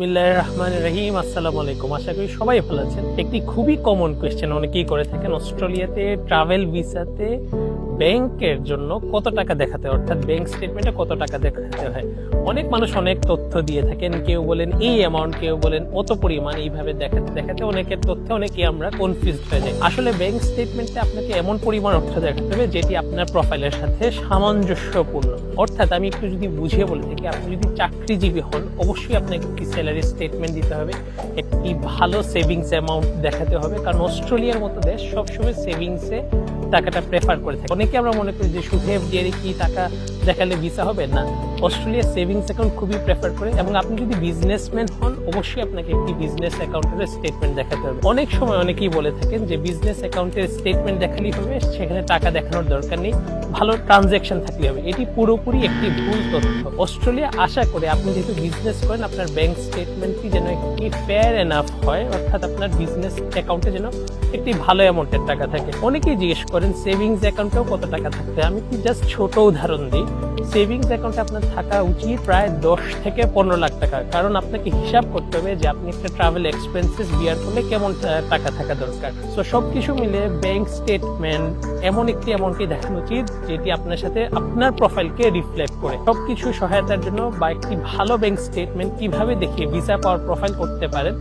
বিসমিল্লাহ রহমান রহিম আসসালামু আলাইকুম। আশা করি সবাই ভালো আছেন। একটি খুবই কমন কোয়েশ্চেন অনেকেই করে থাকেন। অস্ট্রেলিয়াতে ট্রাভেল ভিসাতে ব্যাংকের জন্য কত টাকা দেখাতে হয়? অর্থাৎ ব্যাংক স্টেটমেন্টে কত টাকা দেখাতে হয়? অনেক মানুষ অনেক তথ্য দিয়ে থাকেন। কেউ বলেন এই অ্যামাউন্ট কেউ বলেন অত পরিমাণ এইভাবে দেখাতে দেখাতে অনেকের তথ্যে অনেকে আমরা কনফিউজ হয়ে যাই। আসলে ব্যাংক স্টেটমেন্টে আপনাকে এমন পরিমাণ অর্থ দেখাতে হবে যেটি আপনার প্রোফাইলের সাথে সামঞ্জস্যপূর্ণ। অর্থাৎ আমি একটু যদি বুঝিয়ে বলে থাকি, আপনি যদি চাকরিজীবী হন, অবশ্যই আপনাকে একটি স্যালারি স্টেটমেন্ট দিতে হবে। একটি ভালো সেভিংস অ্যামাউন্ট দেখাতে হবে। কারণ অস্ট্রেলিয়ার মতো দেশ সবসময় সেভিংসে টাকাটা প্রেফার করে থাকে। অনেকে আমরা মনে করি যে শুধু এফডিআর কি টাকা দেখালে ভিসা হবে? না। অস্ট্রেলিয়া সেভিংস অ্যাকাউন্ট খুবই প্রেফার করে এবং আপনি যদি বিজনেসম্যান হন, অবশ্যই আপনাকে একটি বিজনেস অ্যাকাউন্টের স্টেটমেন্ট দেখাতে হবে। অনেক সময় অনেকেই বলে থাকেন যে বিজনেস অ্যাকাউন্টের স্টেটমেন্ট দেখালেই হবে, সেখানে টাকা দেখানোর দরকার নেই। ভালো ট্রানজ্যাকশন থাকলে হবে। এটি পুরোপুরি একটি ভুল তথ্য। অস্ট্রেলিয়া আশা করে আপনি যেহেতু বিজনেস করেন, আপনার ব্যাংক স্টেটমেন্টটি যেন একটি ফেয়ার এনাফ হয়, অর্থাৎ আপনার বিজনেস অ্যাকাউন্টে যেন একটি ভালো অ্যামাউন্টের টাকা থাকে। অনেকেই জিজ্ঞেস করেন সেভিংস অ্যাকাউন্টেও কত টাকা থাকতে? আমি কি জাস্ট ছোট উদাহরণ দিই। সেভিংস অ্যাকাউন্টে আপনার থাকা উচিত প্রায় দশ থেকে পনেরো লাখ টাকা। কারণ আপনাকে হিসাব করতে হবে যে আপনি একটা ট্রাভেল এক্সপেন্সেস বিয়ার করলে কেমন টাকা থাকা দরকার। সো সব কিছু মিলে ব্যাংক স্টেটমেন্ট এমন একটি অ্যামাউন্টই দেখানো উচিত যেটি আপনার সাথে আপনার প্রোফাইলকে রিফ্লেক্ট করে। সব কিছু সহায়তার জন্য বা একটি ভালো ব্যাংক স্টেটমেন্ট কীভাবে দেখিয়ে ভিসা পাওয়ার প্রোফাইল করতে পারেন,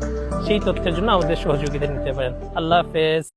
সেই তথ্যের জন্য আমাদের সহযোগিতা নিতে পারেন। আল্লাহ হাফেজ।